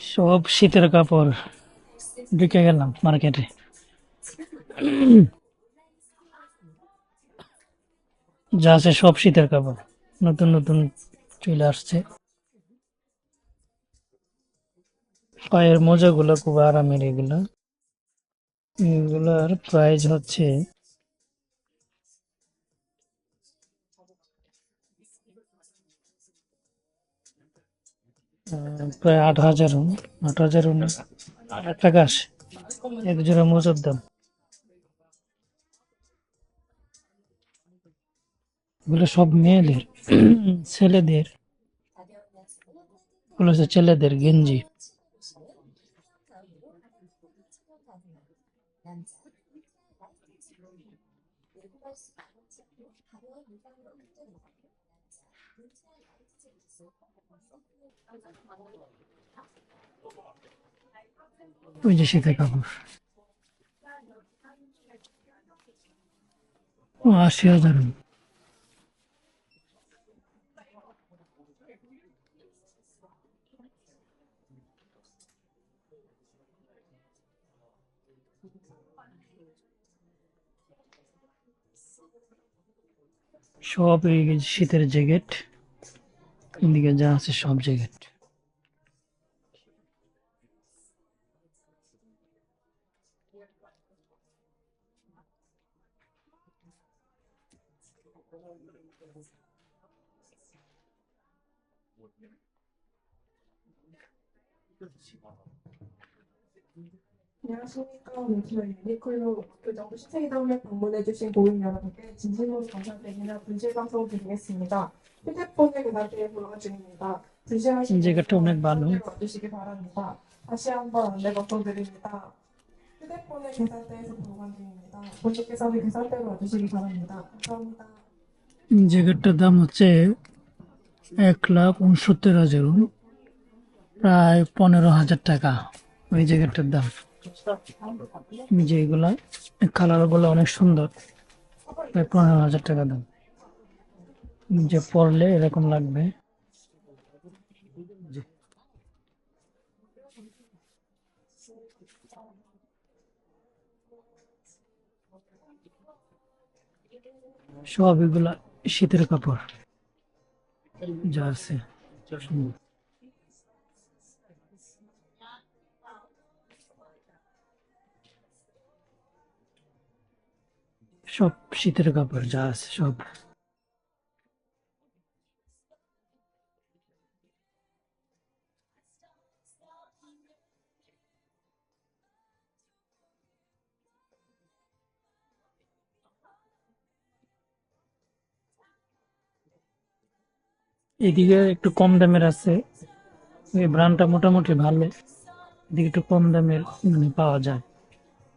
সব শীতের কাপড় ঢুকে গেলাম মার্কেটে। যা আছে সব শীতের কাপড়। নতুন নতুন চলে আসছে। পায়ের মোজাগুলো খুব আরামের এগুলো। এগুলোর প্রাইস হচ্ছে প্রায় আট হাজার আট হাজার টাকা আসে এক জোড়া মোজার দাম। এগুলো সব মেয়েদের, ছেলেদের। এগুলো হচ্ছে ছেলেদের গেঞ্জি। ওই যে শীতের কাপড় ও আশি হাজার সব শীতের জ্যাকেট। এদিকে যা আছে সব জ্যাকেট। 안녕하십니까. 네, 저희 유니클로 교정부 시청이동에 방문해주신 고객 여러분께 진심으로 감사드리며 분실방송 드리겠습니다. 휴대폰의 계산대에 불러가 중입니다. 분실하신 জ্যাকেটটা অনেক ভালো 계산대로 와주시기 바랍니다. 다시 한번 안내 방송드립니다. 휴대폰의 계산대에서 불러간 중입니다. 본인께서는 계산대로 와주시기 바랍니다. 감사합니다. জ্যাকেটটার দাম হচ্ছে এক লাখ উনসত্তর হাজার প্রায় পনেরো হাজার টাকা ওই জ্যাকেটটার দাম এই যে এগুলা কালারগুলো অনেক সুন্দর। পনেরো হাজার টাকা দাম। যে পরলে এরকম লাগবে। সব এগুলা শীতের কাপড়। যা সব শীতের কাপড় যা আছে সব। এদিকে একটু কম দামের আছে। এই ব্র্যান্ডটা মোটামুটি ভালো। এদিকে একটু কম দামের মানে পাওয়া যায়।